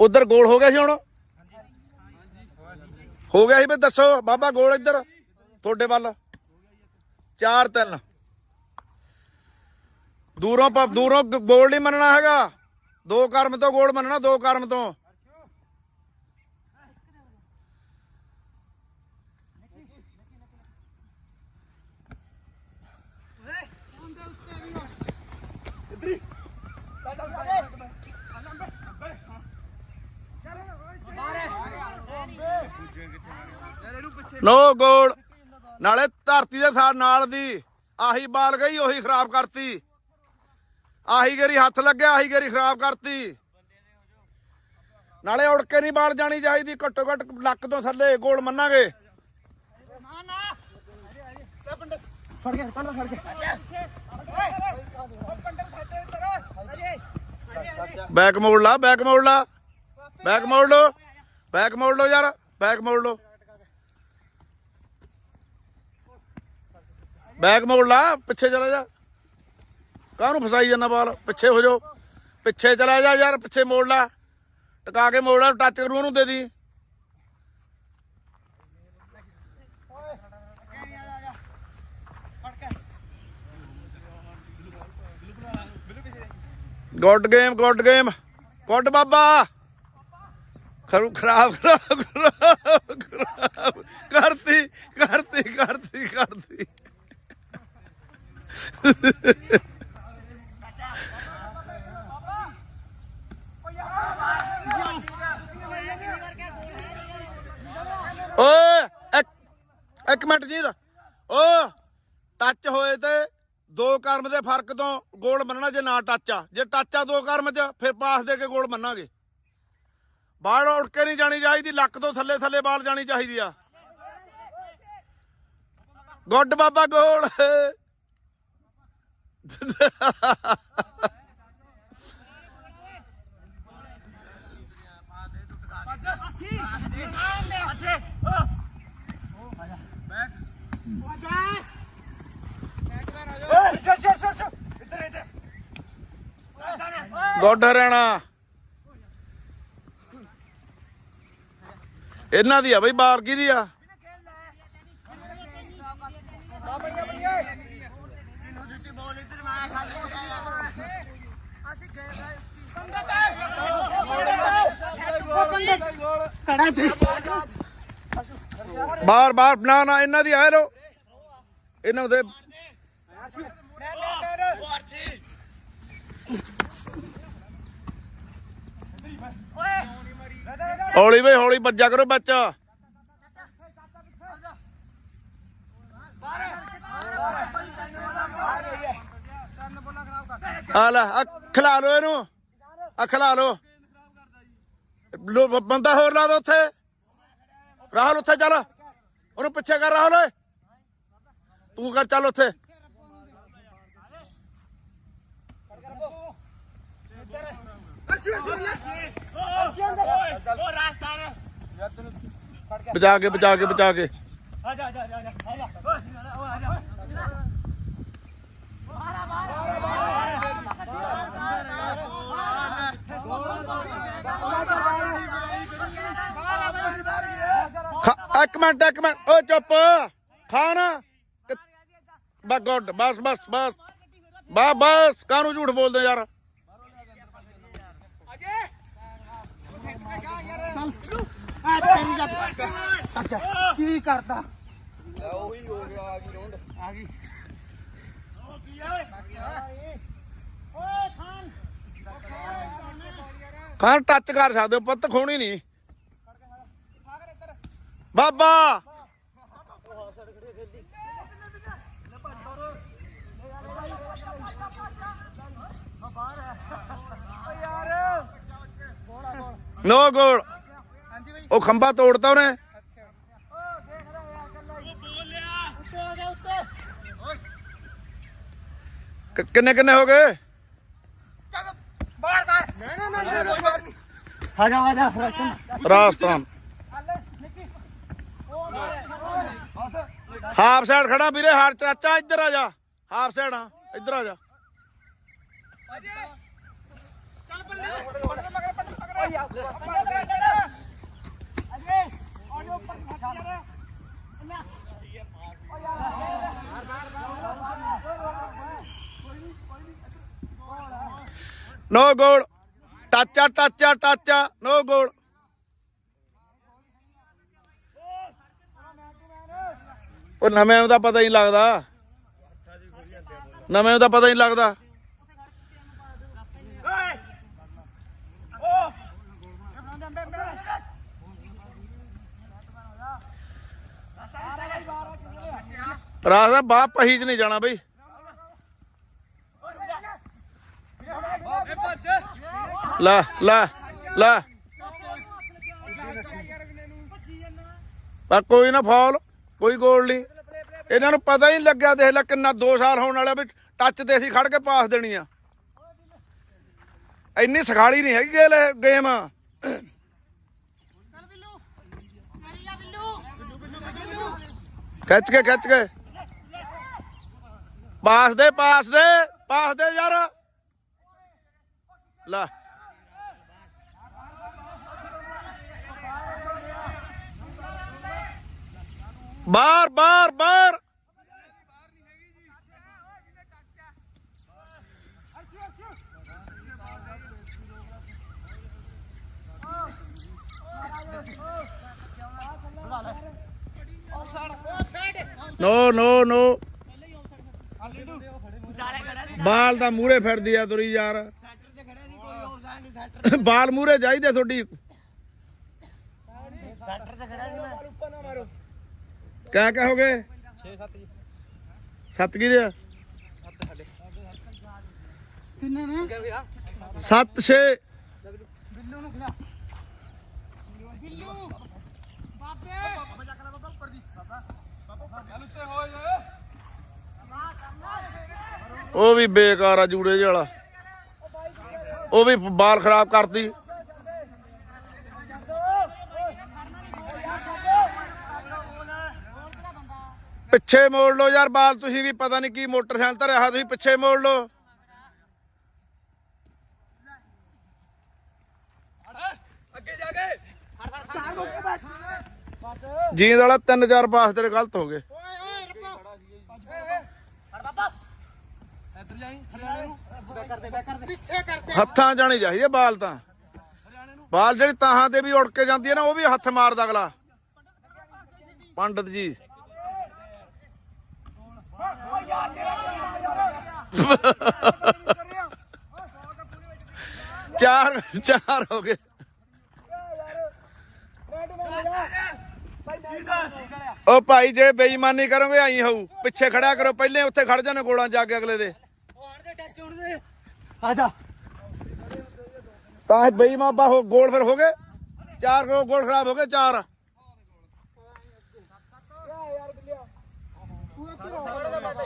ਉਧਰ ਗੋਲ ਹੋ ਗਿਆ ਸੀ ਹੁਣ? ਹੋ ਗਿਆ ਸੀ ਵੀ ਦੱਸੋ, ਬਾਬਾ ਗੋਲ ਇੱਧਰ, ਤੁਹਾਡੇ ਵੱਲ। 4 3 ਦੂਰੋਂ ਪ- ਦੂਰੋਂ ਗੋਲ ਨਹੀਂ ਮੰਨਣਾ ਹੈਗਾ। ਦੋ ਕਰਮ ਤੋਂ ਗੋਲ ਮੰਨਣਾ, ਦੋ ਕਰਮ ਤੋਂ। ਨੋ ਗੋਲ। ਨਾਲੇ ਧਰਤੀ ਦੇ ਸਾਰ ਨਾਲ ਦੀ ਆਹੀ ਬਾਲ ਗਈ, ਉਹੀ ਖਰਾਬ ਕਰਤੀ। ਆਹੀ ਗੇਰੀ ਹੱਥ ਲੱਗਿਆ, ਆਹੀ ਗੇਰੀ ਖਰਾਬ ਕਰਤੀ। ਨਾਲੇ ਉੜ ਕੇ ਨਹੀਂ ਬਾਲ ਜਾਣੀ ਚਾਹੀਦੀ, ਘੱਟੋ ਘੱਟ ਲੱਕ ਤੋਂ ਥੱਲੇ ਗੋਲ ਮੰਨਾਂਗੇ। ਬੈਕ ਮੋੜ ਲਾ, ਬੈਕ ਮੋੜ ਲਾ। ਬੈਕ ਮੋੜ ਲੋ ਬੈਕ ਮੋੜ ਲੋ ਯਾਰ, ਬੈਕ ਮੋੜ ਲੋ ਬੈਕ ਮੋੜ ਲਾ, ਪਿੱਛੇ ਚਲਾ ਜਾ। ਕਾਹਨੂੰ ਫਸਾਈ ਜਾਂਦਾ ਬਾਲ? ਪਿੱਛੇ ਹੋ ਜਾਓ। ਪਿੱਛੇ ਚਲਾ ਜਾ ਯਾਰ, ਪਿੱਛੇ ਮੋੜ ਲਾ। ਟਕਾ ਕੇ ਮੋੜ ਲਾ, ਟੱਚ ਕਰੂ ਉਹਨੂੰ ਦੇ ਦੀ। Good game good game good ਬਾਬਾ। ਖਰੂ, ਖਰਾਬ ਖਰਾਬ ਖਰਾਬ ਖਰਾਬ। ਕਰਤੀ ਕਰਤੀ ਕਰਤੀ ਕਰਤੀ। ਓਏ ਇੱਕ ਇੱਕ ਮਿੰਟ ਜੀ ਦਾ ਓ ਟੱਚ ਹੋਏ ਤੇ ਦੋ ਕਰਮ ਦੇ ਫ਼ਰਕ ਤੋਂ ਗੋਲ ਮੰਨਣਾ ਜੇ ਨਾ ਟੱਚ ਆ। ਜੇ ਟੱਚ ਆ ਦੋ ਕਰਮ ਚ, ਫਿਰ ਪਾਸ ਦੇ ਕੇ ਗੋਲ ਮੰਨਾਂਗੇ ਬਾਲ ਉੱਠ ਕੇ ਨਹੀਂ ਜਾਣੀ ਚਾਹੀਦੀ, ਲੱਕ ਤੋਂ ਥੱਲੇ ਥੱਲੇ ਬਾਲ ਜਾਣੀ ਚਾਹੀਦੀ ਆ। ਗੁੱਡ ਬਾਬਾ ਗੋਲ। ਗੁੱਡ ਹਰਿਆਣਾ ਇਹਨਾਂ ਦੀ ਆ ਬਈ ਬਾਲ ਦੀ ਆ। ਬਾਰ ਬਾਰ ਨਾ ਨਾ ਇਹਨਾਂ ਦੀ ਆਏ ਲੋ ਇਹਨਾਂ ਦੇ ਹੌਲੀ ਬਈ ਹੌਲੀ ਬੱਜਾ ਕਰੋ ਬੱਚਾ। ਆ ਲੈ ਆ ਖਿਲਾ ਲੋ ਇਹਨੂੰ। ਆ ਖਿਲਾ ਲੋ ਲੋ ਬੰਦਾ ਹੋਰ ਲਾ ਦੋ ਉੱਥੇ। ਰਾਹੁਲ ਉੱਥੇ ਚੱਲ। ਉਹਨੂੰ ਪਿੱਛੇ ਕਰ ਰਾਹੁਲ ਓਏ। ਤੂੰ ਕਰ ਚੱਲ ਉੱਥੇ। ਬਚਾ ਕੇ ਬਚਾ ਕੇ ਬਚਾ ਕੇ। ਖਾ- ਇੱਕ ਮਿੰਟ ਇੱਕ ਮਿੰਟ। ਓ ਚੁੱਪ। ਖਾਨ। ਬਸ ਗੁੱਡ। ਬਸ ਬਸ ਬਸ। ਬਸ ਬਸ। ਕਾਹਨੂੰ ਝੂਠ ਬੋਲਦੇ ਯਾਰ? ਕੀ ਕਰਦਾ ਖਾਨ ਟੱਚ ਕਰ ਸਕਦੇ ਪੁੱਤ, ਖੋਣੀ ਨਹੀਂ। ਬਾਬਾ। ਨੋ ਗੋਲ। ਉਹ ਖੰਭਾ ਤੋੜਤਾ ਉਹਨੇ। ਉੱਤੇ ਆ ਗਿਆ ਉੱਤੇ ਕਿ- ਕਿੰਨੇ ਕਿੰਨੇ ਹੋ ਗਏ? ਬਾਹਰ ਬਾਹਰ ਨਾ ਨਾ ਨਾ ਰਾਜਸਥਾਨ ਹੱਲੇ ਨਿੱਕੀ ਉਹ ਹਾਫ ਸਾਈਡ ਖੜਾ ਵੀਰੇ, ਹਾਰ ਚਾਚਾ, ਇੱਧਰ ਆ ਜਾ। ਹਾਫ ਸਾਈਡ ਆ, ਇੱਧਰ ਆ ਜਾ। ਚੱਲ ਬੱਲੇ ਬੱਲੇ ਮਗਰ ਮਗਰ ਅਜੇ ਆਜੋ ਉੱਪਰ ਫਸ ਯਾਰ ਨਾ ਨੋ ਗੋਲ ਟਾਚਾ ਟਾਚਾ ਟਾਚਾ ਨੋ ਗੋਲ ਉਹ ਨਵੇਂ ਦਾ ਪਤਾ ਹੀ ਨਹੀਂ ਲੱਗਦਾ। ਨਵੇਂ ਦਾ ਪਤਾ ਹੀ ਨਹੀਂ ਲੱਗਦਾ। ਰਾਤ ਦਾ ਬਾਪ ਪਹੀ ਚ ਨਹੀਂ ਜਾਣਾ ਬਈ। ਲੈ ਲੈ ਲੈ। ਕੋਈ ਨਾ ਫਾਉਲ ਕੋਈ ਗੋਲ ਨਹੀਂ। ਇਹਨਾਂ ਨੂੰ ਪਤਾ ਹੀ ਨਹੀਂ ਲੱਗਿਆ, ਦੇਖ ਲੈ ਕਿੰਨਾ 2 ਸਾਲ ਹੋਣ ਵਾਲਾ ਵੀ ਟੱਚ ਤੇ ਅਸੀਂ ਖੜ ਕੇ ਪਾਸ ਦੇਣੀ ਆ। ਇੰਨੀ ਸਖਾਲੀ ਨਹੀਂ ਹੈਗੀ ਗੇਲ ਗੇਮ ਖਿੱਚ ਕੇ ਖਿੱਚ ਕੇ। ਪਾਸ ਦੇ ਪਾਸ ਦੇ ਪਾਸ ਦੇ ਯਾਰ। ਲੈ। ਬਾਹਰ ਬਾਹਰ ਬਾਹਰ। ਨੋ ਨੋ ਨੋ। ਬਾਲ ਦਾ ਮੂਰੇ ਫਿਰਦੀ ਆ ਤੁਰੀ ਯਾਰ। ਬਾਲ ਮੂਰੇ ਚਾਹੀਦੇ ਤੁਹਾਡੀ ਸੈਂਟਰ ਤੇ ਖੜਾ ਨਹੀਂ ਮੈਂ ਕਿਆ ਕਹੋਗੇ 6 7 ਜੀ 7 ਕੀ ਦੇ ਕਿੰਨੇ ਨੇ? 7 6 ਬਿੱਲੂ ਨੂੰ ਖਿਲਾ। ਬਿੱਲੂ! ਬਾਬੇ! ਬਾਬਾ ਚੱਕ ਲੈ ਬਾਬਾ ਉੱਪਰ ਦੀ ਬਾਬਾ ਬਾਬਾ ਚੱਲ ਉੱਤੇ ਹੋ ਜਾ ਉਹ ਵੀ ਬੇਕਾਰ ਆ ਜੂੜੇ ਵਾਲਾ। ਉਹ ਵੀ ਬਾਲ ਖਰਾਬ ਕਰਤੀ। ਪਿੱਛੇ ਮੋੜ ਲਓ ਯਾਰ, ਬਾਲ ਤੁਸੀਂ ਵੀ ਪਤਾ ਨਹੀਂ ਕੀ ਮੋਟਰਸਾਈਕਲ ਤੇ ਰਿਹਾ ਤੁਸੀਂ ਪਿੱਛੇ ਮੋੜ ਲਓ। ਅੱਗੇ ਜਾ ਕੇ ਜੀਂਦ ਵਾਲਾ ਤਿੰਨ ਚਾਰ ਪਾਸ ਤੇਰੇ ਗਲਤ ਹੋ ਗਏ। ਓਏ ਓਏ ਰੱਬਾ ਇੱਧਰ ਜਾਈ ਹਰਿਆਣੇ ਨੂੰ ਕਰ ਦੇ ਕਰ ਦੇ ਪਿੱਛੇ ਕਰਦੇ ਹੱਥਾਂ ਜਾਣੀ ਚਾਹੀਦੀ ਆ ਬਾਲ ਤਾਂ। ਬਾਲ ਜਿਹੜੀ ਤਾਹਾਂ ਤੇ ਵੀ ਉੜ ਕੇ ਜਾਂਦੀ ਹੈ ਨਾ, ਉਹ ਵੀ ਹੱਥ ਮਾਰਦਾ ਅਗਲਾ। ਪੰਡਤ ਜੀ। ਚਾਰ ਚਾਰ ਹੋ ਗਏ। ਉਹ ਭਾਈ ਜਿਹੜੇ ਬੇਈਮਾਨੀ ਕਰੋਗੇ, ਆਈ ਹੋਊ। ਪਿੱਛੇ ਖੜਿਆ ਕਰੋ, ਪਹਿਲੇ ਉੱਥੇ ਖੜ ਜਾਣੇ ਗੋਲਾਂ ਜਾ ਕੇ ਅਗਲੇ ਦੇ। ਉਹ ਤਾਂ ਬੇਈਮਾਨ ਬਾ ਹੋ ਗੋਲ ਫਿਰ ਹੋ ਗਏ। ਚਾਰ ਗੋ- ਗੋਲ ਖਰਾਬ ਹੋ ਗਏ, ਚਾਰ।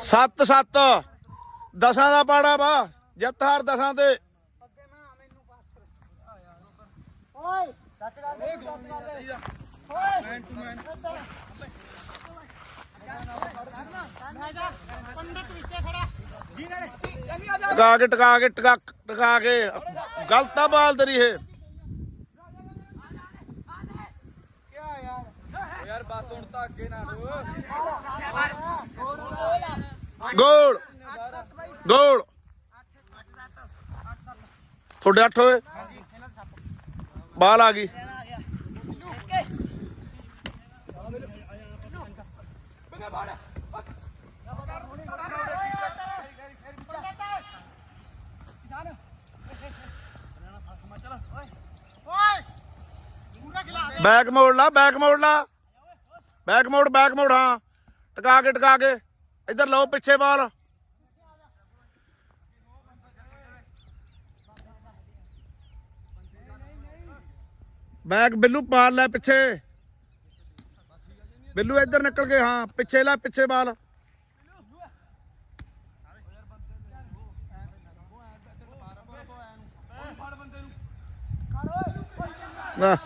ਸੱਤ ਸੱਤ। ਦਸਾਂ ਦਾ ਪਾੜਾ ਵਾ ਜਿੱਤ ਹਾਰ ਦਸਾਂ ਤੇ। ਓਏ ਸੱਚ ਓਏ ਟਕਾ ਕੇ ਟਕਾ ਕੇ ਟਕਾ ਟਕਾ ਕੇ। ਗਲਤ ਆ ਬਾਲ ਤੇਰੀ ਇਹ। ਯਾਰ ਯਾਰ ਬਸ ਹੁਣ ਤਾਂ ਅੱਗੇ ਨਾ ਗੋਲ। ਗੋਲ। ਤੁਹਾਡੇ ਅੱਠ ਹੋਏ? ਬਾਲ ਆ ਗਈ। ਬੈਕ ਮੋੜ ਲਾ, ਬੈਕ ਮੋੜ ਲਾ। ਬੈਕ ਮੋੜ ਬੈਕ ਮੋੜ, ਹਾਂ। ਟਕਾ ਕੇ ਟਕਾ ਕੇ। ਇੱਧਰ ਲਓ ਪਿੱਛੇ ਬਾਲ। ਬੈਗ ਬਿੱਲੂ ਪਾਲ ਲੈ ਪਿੱਛੇ। ਬਿੱਲੂ ਇੱਧਰ ਨਿਕਲ ਗਏ ਹਾਂ, ਪਿੱਛੇ ਲੈ, ਪਿੱਛੇ ਬਾਲ। ਨਾ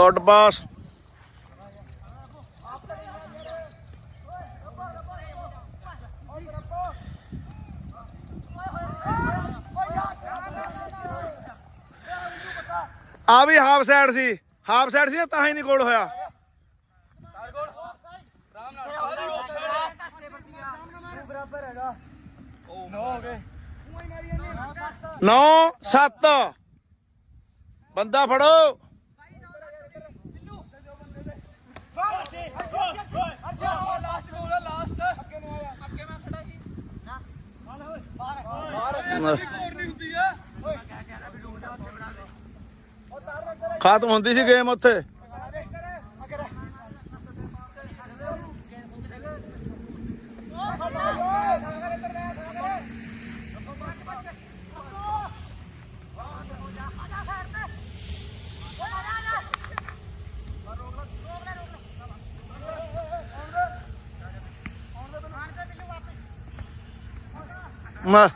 ਗੁੱਡ ਪਾਸ ਆ ਵੀ ਹਾਫ ਸਾਈਡ ਸੀ। ਹਾਫ ਸਾਈਡ ਸੀ ਨਾ, ਤਾਂ ਹੀ ਨਹੀਂ ਗੋਲ ਹੋਇਆ। ਬਰਾਬਰ ਹੈਗਾ ਨੋ ਹੋ ਗਏ 9 7 ਬੰਦਾ ਫੜੋ ਲਾਸਟ ਗੋਲ ਲਾਸਟ ਅੱਗੇ ਨੂੰ ਆਇਆ ਅੱਗੇ ਮੈਂ ਖੜਾ ਸੀ ਹੋਰ ਨਹੀਂ ਹੁੰਦੀ ਆ ਖਤਮ ਹੁੰਦੀ ਸੀ ਗੇਮ ਉੱਥੇ। ਨਾ